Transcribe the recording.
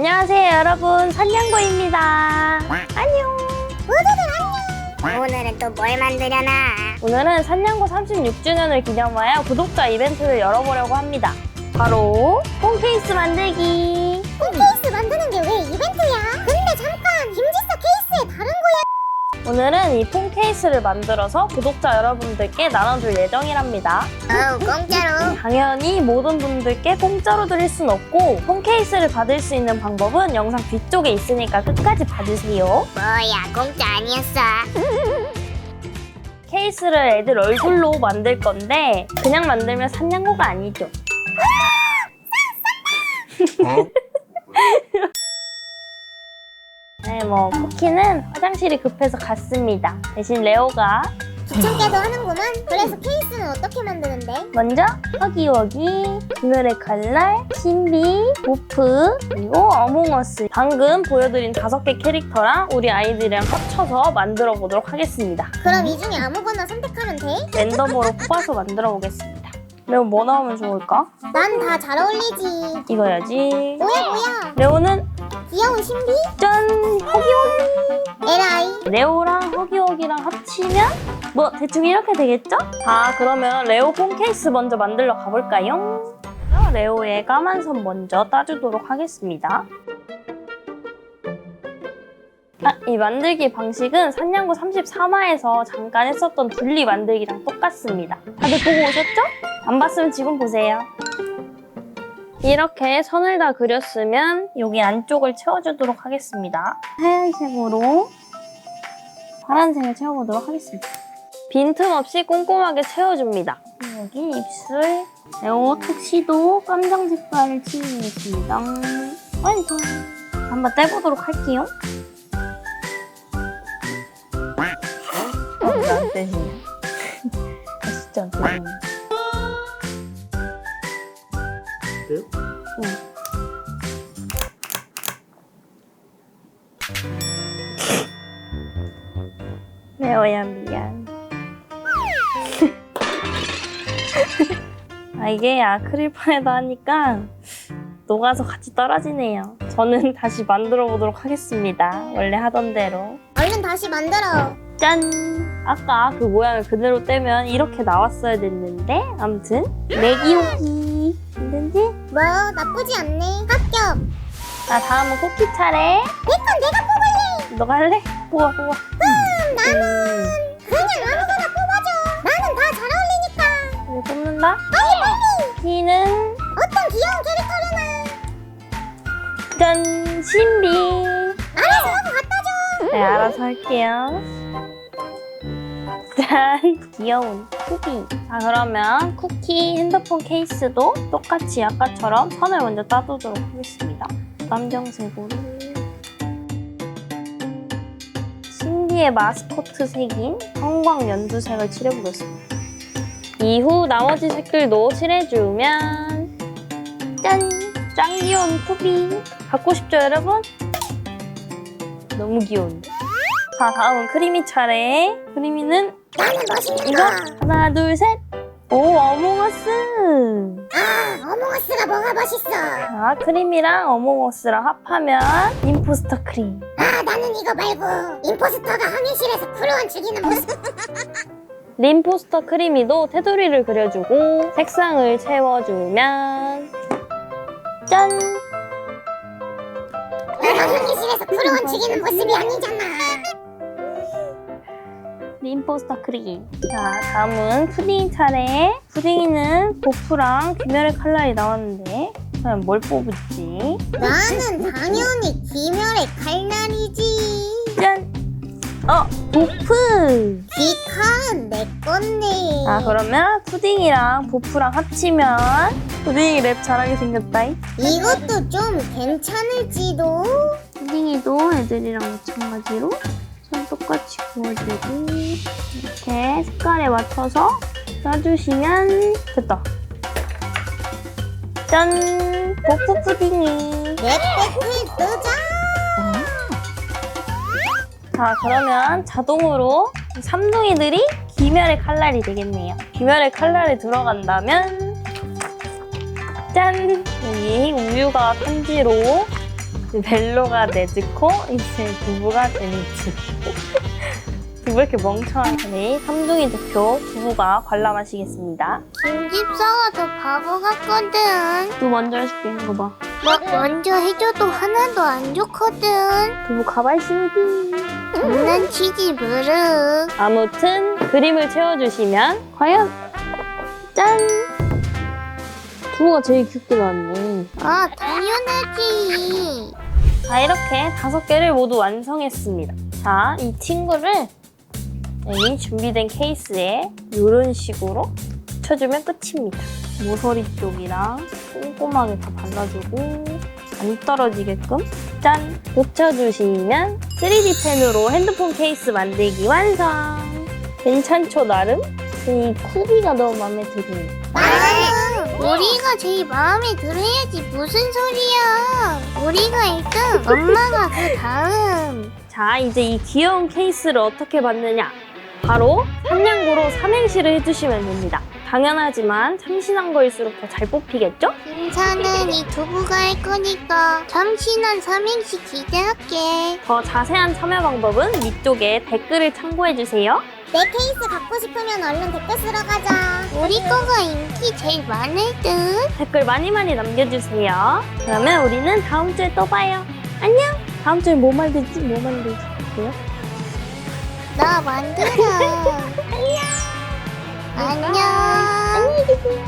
안녕하세요 여러분 산냥고입니다 안녕 오늘은 또 뭘 만들려나? 오늘은 산냥고 36주년을 기념하여 구독자 이벤트를 열어보려고 합니다 바로 폰케이스 만들기 케이스 만드는 게 왜 이벤트야? 근데 잠깐 김지서 케이스에 다른 거야? 오늘은 이 폰케이스를 만들어서 구독자 여러분들께 나눠줄 예정이랍니다 어우 공짜로 당연히 모든 분들께 공짜로 드릴 순 없고 폰 케이스를 받을 수 있는 방법은 영상 뒤쪽에 있으니까 끝까지 봐주세요 뭐야 공짜 아니었어? 케이스를 애들 얼굴로 만들 건데 그냥 만들면 산냥고가 아니죠. 네, 뭐 쿠키는 화장실이 급해서 갔습니다. 대신 레오가 귀찮게도 하는구만 그래서 케이스는 어떻게 만드는데? 먼저 허기워기, 그늘의 칼날, 신비, 보프, 그리고 어몽어스 방금 보여드린 다섯 개 캐릭터랑 우리 아이들이랑 합쳐서 만들어 보도록 하겠습니다. 그럼 이 중에 아무거나 선택하면 돼? 랜덤으로 뽑아서 만들어 보겠습니다. 레오 뭐 나오면 좋을까? 난 다 잘 어울리지 이거야지. 뭐야 뭐야 레오는 귀여운 신비? 짠! 허기허기! 에라이 레오랑 허기허기랑 합치면 뭐 대충 이렇게 되겠죠? 자 그러면 레오 폰 케이스 먼저 만들러 가볼까요? 레오의 까만 선 먼저 따주도록 하겠습니다. 아, 이 만들기 방식은 산냥구 33화에서 잠깐 했었던 둘리 만들기랑 똑같습니다. 다들 보고 오셨죠? 안 봤으면 지금 보세요. 이렇게 선을 다 그렸으면 여기 안쪽을 채워주도록 하겠습니다. 하얀색으로 파란색을 채워보도록 하겠습니다. 빈틈없이 꼼꼼하게 채워줍니다. 여기 입술, 레오 턱시도 깜장 색깔을 칠해주겠습니다. 완성! 한번 떼보도록 할게요. 어, 안 떼지네. 아, 진짜 안 떼지네. 돼요? 응. 레오야 미안. 아 이게 아크릴판에다 하니까 녹아서 같이 떨어지네요. 저는 다시 만들어 보도록 하겠습니다. 원래 하던 대로. 얼른 다시 만들어 짠! 아까 그 모양을 그대로 떼면 이렇게 나왔어야 됐는데 아무튼 내기오기 힘든지? 뭐 나쁘지 않네 합격 자 다음은 쿠키 차례 내건 내가 뽑을래 너가 할래? 뽑아 뽑아 음, 나는 그냥 아무거나 뽑아줘 나는 다 잘 어울리니까 이제 뽑는다 빨리 빨리 키는? 어떤 귀여운 캐릭터려나 짠! 신비. 알아서 하고 갖다 줘. 네 알아서 할게요. 짠! 귀여운 쿠키. 자 그러면 쿠키 핸드폰 케이스도 똑같이 아까처럼 선을 먼저 따두도록 하겠습니다. 남정색으로. 신비의 마스코트 색인 형광 연두색을 칠해보겠습니다 이후 나머지 색들도 칠해주면. 짠! 짱 귀여운 쿠비. 갖고 싶죠 여러분? 너무 귀여운데? 자 다음은 크리미 차례. 크리미는 나는 이거 멋있니까 하나 둘 셋. 오 어몽어스. 아 어몽어스가 뭐가 멋있어? 자 크리미랑 어몽어스랑 합하면 임포스터 크림. 아 나는 이거 말고 임포스터가 항해실에서 크루원 죽이는 모습 림포스터 크리미도 테두리를 그려주고 색상을 채워주면 짠! 항해실에서 크루원 죽이는 모습이 아니잖아. 림포스터 크림 자 다음은 푸딩 차례. 푸딩이는 보프랑 귀멸의 칼날이 나왔는데 과연 뭘 뽑을지. 나는 당연히 귀멸의 칼날이지. 짠! 어! 보프! 귀칼은 내 건데 아 그러면 푸딩이랑 보프랑 합치면 푸딩이 랩 잘하게 생겼다 이것도 좀 괜찮을지도 푸딩이도 애들이랑 마찬가지로 손 똑같이 구워주고 이렇게 색깔에 맞춰서 짜주시면 됐다 짠! 보프 푸딩이 내 뺏을 뜨자 자 그러면 자동으로 이 삼둥이들이 귀멸의 칼날이 되겠네요. 귀멸의 칼날이 들어간다면 짠! 여기 우유가 편지로 벨로가 네즈코, 이제 데니츠. 두부 왜 이렇게 멍청하네. 삼둥이 대표 두부가 관람하시겠습니다. 김집사가 더 바보 같거든. 두부 먼저 해줄게. 이거 봐. 뭐 먼저 해줘도 하나도 안 좋거든. 두부 가발 신기. 장난치지 무르. 아무튼 그림을 채워주시면 과연 짠! 두부가 제일 귀엽게 나왔네. 아 당연하지. 자 이렇게 다섯 개를 모두 완성했습니다. 자 이 친구를 여기 준비된 케이스에 이런 식으로 붙여주면 끝입니다. 모서리 쪽이랑 꼼꼼하게 다 발라주고 안 떨어지게끔 짠! 붙여주시면 3D 펜으로 핸드폰 케이스 만들기 완성! 괜찮죠 나름? 이 쿠비가 너무 마음에 드네요. 아, 우리가 제일 마음에 들어야지 무슨 소리야. 우리가 1등, 엄마가 그 다음. 자, 이제 이 귀여운 케이스를 어떻게 받느냐? 바로 삼냥구로 삼행시를 해주시면 됩니다. 당연하지만 참신한 거일수록 더 잘 뽑히겠죠? 인사는 이 두부가 할 거니까 참신한 삼행시 기대할게. 더 자세한 참여 방법은 위쪽에 댓글을 참고해주세요. 내 케이스 갖고 싶으면 얼른 댓글 쓰러 가자. 우리 거가 인기 제일 많을 듯. 댓글 많이 많이 남겨주세요. 그러면 우리는 다음 주에 또 봐요. 안녕! 다음 주에 뭐 만들지? 뭐 만들지? 뭐요? 나 만들어. 안녕. 안녕. 안녕히 계세요.